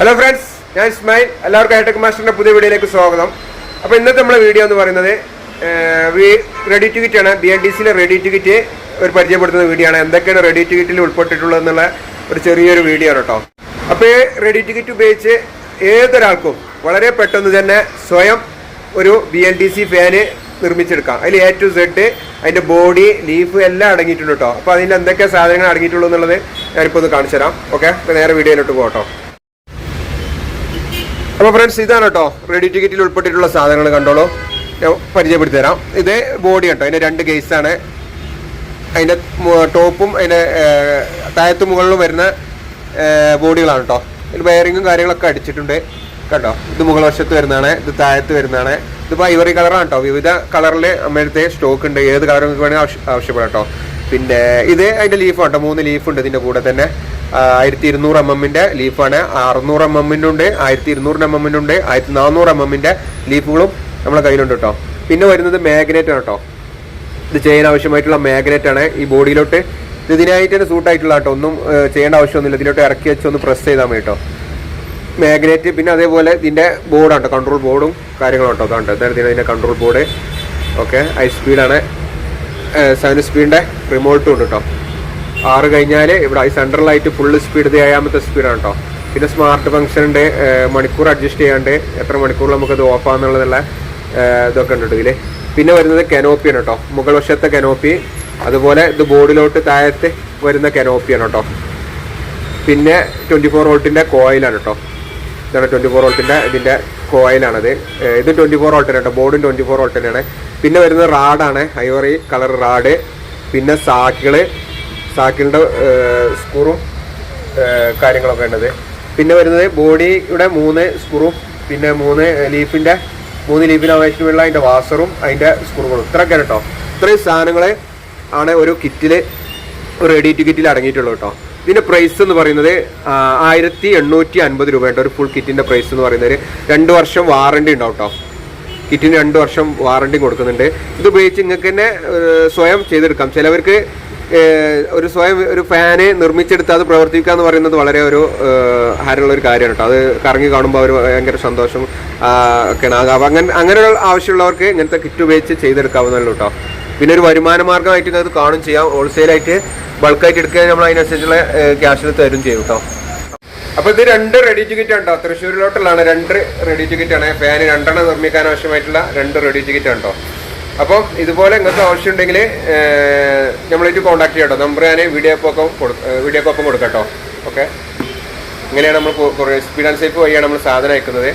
Hello friends ഞാൻ ഇസ്മായിൽ. എല്ലാവർക്കും hi tech മാസ്റ്ററിന്റെ പുതിയ വീഡിയോയിലേക്ക് സ്വാഗതം. അപ്പോൾ ഇന്നത്തെ നമ്മളെ വീഡിയോ എന്ന് പറയുന്നത് റെഡി ടിക്കറ്റ് ആണ്. ബി എൻ ഡി സിയിലെ റെഡി ടിക്കറ്റ് ഒരു പരിചയപ്പെടുത്തുന്ന വീഡിയോ ആണ്. എന്തൊക്കെയാണ് റെഡി ടിക്കറ്റിൽ ഉൾപ്പെട്ടിട്ടുള്ളതെന്നുള്ള ഒരു ചെറിയൊരു വീഡിയോ ആണ് കേട്ടോ. അപ്പോൾ ഈ റെഡി ടിക്കറ്റ് ഉപയോഗിച്ച് ഏതൊരാൾക്കും വളരെ പെട്ടെന്ന് തന്നെ സ്വയം ഒരു B N D C fan നിർമ്മിച്ചെടുക്കാം. അതിൽ എ ടു സെഡ് അതിന്റെ ബോഡി ലീഫ് എല്ലാം അടങ്ങിയിട്ടുണ്ട് കേട്ടോ. അപ്പോൾ അതിൽ എന്തൊക്കെ സാധനങ്ങൾ അടങ്ങിയിട്ടുള്ളൂ എന്നുള്ളത് ഞാനിപ്പോൾ ഒന്ന് കാണിച്ചു തരാം ഓക്കെ അപ്പോൾ നേരെ വീഡിയോയിലോട്ട് പോകട്ടോ അപ്പോൾ ഫ്രണ്ട്സ് ഇതാണ് കേട്ടോ. റെഡി ടിക്കറ്റിൽ ഉൾപ്പെട്ടിട്ടുള്ള സാധനങ്ങൾ കണ്ടോളൂ. ഞാൻ പരിചയപ്പെടുത്തി തരാം ഇത് ബോഡി കേട്ടോ. അതിന്റെ രണ്ട് കേസാണ് അതിന്റെ ടോപ്പും അതിന്റെ താഴത്തു മുകളിലും വരുന്ന ബോഡികളാണ് കേട്ടോ. ഇതിൽ വയറിങ്ങും കാര്യങ്ങളൊക്കെ അടിച്ചിട്ടുണ്ട്. കണ്ടോ? ഇത് മുകൾ വശത്ത് വരുന്നതാണ് ഇത് താഴത്ത് വരുന്നതാണ്. ഇതിപ്പോൾ ഐവറി കളറാണ് കേട്ടോ. വിവിധ കളറിൽ അമ്മയടുത്ത് സ്റ്റോക്ക് ഉണ്ട്. ഏത് കളർ നിങ്ങൾക്ക് വേണമെങ്കിൽ ആവശ്യ- ആവശ്യപ്പെടാം കേട്ടോ. പിന്നെ ഇത് അതിന്റെ ലീഫ് കേട്ടോ മൂന്ന് ലീഫ് ഉണ്ട് ഇതിന്റെ കൂടെ തന്നെ. ആയിരത്തി ഇരുന്നൂറ് എം എമ്മിന്റെ ലീഫാണ് അറുന്നൂറ് എം എമ്മിന്റെ ഉണ്ട് ആയിരത്തി ഇരുന്നൂറിന് എം എമ്മിന്റെ ഉണ്ട് ആയിരത്തി നാനൂറ് എം എമ്മിന്റെ ലീഫുകളും നമ്മളെ കയ്യിലുണ്ട് കേട്ടോ പിന്നെ വരുന്നത് മാഗ്നറ്റ് ആണ് കേട്ടോ ഇത് ചെയ്യാൻ ആവശ്യമായിട്ടുള്ള മാഗ്നറ്റ് ആണ് ഈ ബോഡിയിലോട്ട് ഇത് ഇതിനായിട്ട് തന്നെ സൂട്ട് ആയിട്ടുള്ള കേട്ടോ ഒന്നും ചെയ്യേണ്ട ആവശ്യമൊന്നുമില്ല. ഇതിലോട്ട് ഇറക്കി വെച്ച് ഒന്ന് പ്രസ് ചെയ്താൽ മതി കേട്ടോ മാഗ്നറ്റ് പിന്നെ അതേപോലെ ഇതിന്റെ ബോർഡാണ് കൺട്രോൾ ബോർഡും കാര്യങ്ങളും കേട്ടോ അതാണ് ഇതാണ് ഇതിന്റെ കൺട്രോൾ ബോർഡ് ഓക്കെ ഹൈ സ്പീഡാണ് സെവൻ സ്പീഡിന്റെ റിമോട്ടും ഉണ്ട് കേട്ടോ ആറ് കഴിഞ്ഞാൽ ഇവിടെ ഈ ലൈറ്റ് ഫുള്ള് സ്പീഡ് ഏഴാമത്തെ സ്പീഡാണ് കേട്ടോ പിന്നെ സ്മാർട്ട് ഫംഗ്ഷൻ ഉണ്ട് മണിക്കൂർ അഡ്ജസ്റ്റ് ചെയ്യാണ്ട് എത്ര മണിക്കൂറിൽ നമുക്കത് ഓഫ് ആണെന്നുള്ളതുള്ള ഇതൊക്കെ ഉണ്ട് ഇതിൽ പിന്നെ വരുന്നത് കനോപ്പിയാണ് കേട്ടോ മുകൾ വശത്തെ കനോപ്പി അതുപോലെ ഇത് ബോർഡിലോട്ട് താഴത്ത് വരുന്ന കനോപ്പിയാണ് കേട്ടോ പിന്നെ ട്വന്റി ഫോർ വോൾട്ടിന്റെ കോയിലാണ് കേട്ടോ ഇതാണ് ട്വന്റി ഫോർ വോൾട്ടിന്റെ ഇതിന്റെ കോയിലാണത് ഇത് ട്വന്റി ഫോർ വോൾട്ടിന് കേട്ടോ ബോർഡും ട്വന്റി ഫോർ വോൾട്ടിനാണ് പിന്നെ വരുന്നത് റാഡാണ് ഐവറി കളർ റാഡ് പിന്നെ സാക്കിൾ സാക്കിളിന്റെ സ്ക്രൂ കാര്യങ്ങളൊക്കെ ഉണ്ടത് പിന്നെ വരുന്നത് ബോഡിയുടെ മൂന്ന് സ്ക്രൂ പിന്നെ മൂന്ന് ലീഫിന്റെ മൂന്ന് ലീഫിന് ആവശ്യമുള്ള അതിന്റെ വാസറും അതിന്റെ സ്ക്രൂകളും ഇത്രയൊക്കെ കേട്ടോ ഇത്രയും സാധനങ്ങൾ ആണ് ഒരു കിറ്റിൽ റെഡി ടു കിറ്റിൽ അടങ്ങിയിട്ടുള്ളൂ കേട്ടോ ഇതിന്റെ പ്രൈസ് എന്ന് പറയുന്നത് ആയിരത്തി എണ്ണൂറ്റി അൻപത് രൂപ കേട്ടോ ഒരു ഫുൾ കിറ്റിന്റെ പ്രൈസ് എന്ന് പറയുന്നത് രണ്ട് വർഷം വാറണ്ടി ഉണ്ടാവും കേട്ടോ കിറ്റിന് രണ്ട് വർഷം വാറണ്ടി കൊടുക്കുന്നുണ്ട്. ഇത് ഉപയോഗിച്ച് നിങ്ങൾക്ക് തന്നെ സ്വയം ചെയ്തെടുക്കാം. ചിലവർക്ക് ഒരു സ്വയം ഒരു ഫാന് നിർമ്മിച്ചെടുത്ത് അത് പ്രവർത്തിക്കുക എന്ന് പറയുന്നത് വളരെ ഒരു ഹാരമുള്ള ഒരു കാര്യമാണ് കേട്ടോ അത് കറങ്ങി കാണുമ്പോൾ അവർ ഭയങ്കര സന്തോഷം ഒക്കെയാണ് അങ്ങനെ അങ്ങനെയുള്ള ആവശ്യമുള്ളവർക്ക് ഇങ്ങനത്തെ കിറ്റ് ഉപയോഗിച്ച് ചെയ്തെടുക്കാവുന്നല്ലോ കേട്ടോ പിന്നെ ഒരു വരുമാന മാർഗമായിട്ട് അത് കാണും ചെയ്യാം. ഹോൾസെയിലായിട്ട് ബൾക്കായിട്ട് എടുക്കുക നമ്മൾ അതിനനുസരിച്ചുള്ള ക്യാഷിൽ തരും ചെയ്യും കേട്ടോ അപ്പൊ ഇത് രണ്ട് റെഡി ടിക്കറ്റ് ഉണ്ടോ? തൃശ്ശൂരിലോട്ടുള്ളതാണ് രണ്ട് റെഡി ടിക്കറ്റ് ആണ്. ഫാന് രണ്ടെണ്ണം നിർമ്മിക്കാൻ ആവശ്യമായിട്ടുള്ള രണ്ട് റെഡി ടിക്കറ്റ് ഉണ്ടോ? അപ്പം ഇതുപോലെ നിങ്ങൾക്ക് ആവശ്യമുണ്ടെങ്കിൽ നമ്മളായിട്ട് കോൺടാക്ട് ചെയ്യാം കേട്ടോ നമ്പർ ഞാൻ വീഡിയോ ഒപ്പം വീഡിയോ ഒപ്പം കൊടുക്കാം കേട്ടോ ഓക്കെ ഇങ്ങനെയാണ് നമ്മൾ സ്പീഡ് ആൻഡ് സേഫ് വഴിയാണ് നമ്മൾ സാധനം അയക്കുന്നത്.